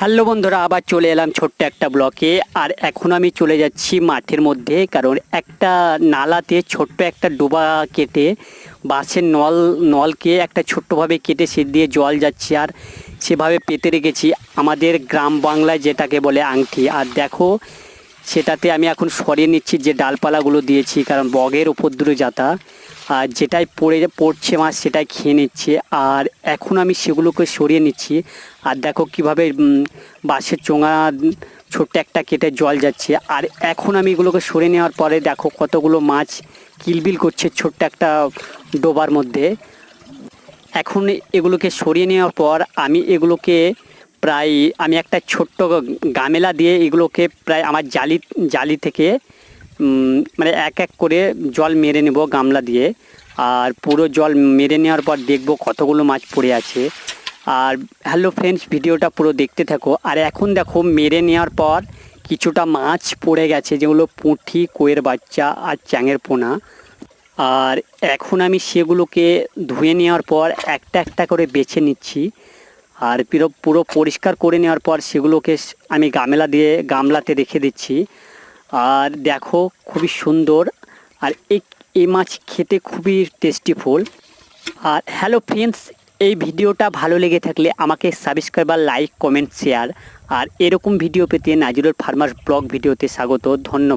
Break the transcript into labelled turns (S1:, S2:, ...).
S1: Hello বন্ধুরা, আবার চলে এলাম ছোট্ট একটা ব্লকে। আর এখন আমি চলে যাচ্ছি মাঠের মধ্যে, কারণ একটা নালাতে ছোট্ট একটা ডোবা কেটে, বাঁশের নল, নলকে একটা ছোট্টভাবে কেটে সে দিয়ে জল যাচ্ছে, আর সেভাবে পেতে রেখেছি আমাদের গ্রাম বাংলায় যেটাকে বলে আংটি। আর দেখো সেটাতে আমি এখন সরিয়ে নিচ্ছি যে ডালপালাগুলো দিয়েছি, কারণ বগের উপদ্রব যাতা। আর যেটাই পড়ে, পড়ছে মাছ সেটাই খেয়ে নিচ্ছে। আর এখন আমি সেগুলোকে সরিয়ে নিচ্ছি। আর দেখো কীভাবে বাঁশের চোঙা, ছোট্ট একটা কেটে জল যাচ্ছে। আর এখন আমি এগুলোকে সরিয়ে নেওয়ার পরে দেখো কতগুলো মাছ কিলবিল করছে ছোট্ট একটা ডোবার মধ্যে। এখন এগুলোকে সরিয়ে নেওয়ার পর আমি এগুলোকে প্রায় আমি একটা ছোট্ট গামেলা দিয়ে এগুলোকে প্রায় আমার জালি জালি থেকে মানে এক এক করে জল মেরে নেব গামলা দিয়ে। আর পুরো জল মেরে নেওয়ার পর দেখব কতগুলো মাছ পড়ে আছে। আর হ্যালো ফ্রেন্ডস ভিডিওটা পুরো দেখতে থাকো। আর এখন দেখো মেরে নেওয়ার পর কিছুটা মাছ পড়ে গেছে, যেগুলো পুঁটি কোয়ের বাচ্চা আর চ্যাঙের পোনা। আর এখন আমি সেগুলোকে ধুয়ে নেওয়ার পর একটা একটা করে বেছে নিচ্ছি। আর পুরো পুরো পরিষ্কার করে নেওয়ার পর সেগুলোকে আমি গামলা দিয়ে গামলাতে রেখে দিচ্ছি। আর দেখো খুবই সুন্দর। আর এই মাছ খেতে খুবই টেস্টিফুল আর হ্যালো ফ্রেন্ডস এই ভিডিওটা ভালো লেগে থাকলে আমাকে সাবস্ক্রাইব আর লাইক কমেন্ট শেয়ার আর এরকম ভিডিও পেতে নাজিরুল ফার্মার ব্লগ ভিডিওতে স্বাগত, ধন্যবাদ।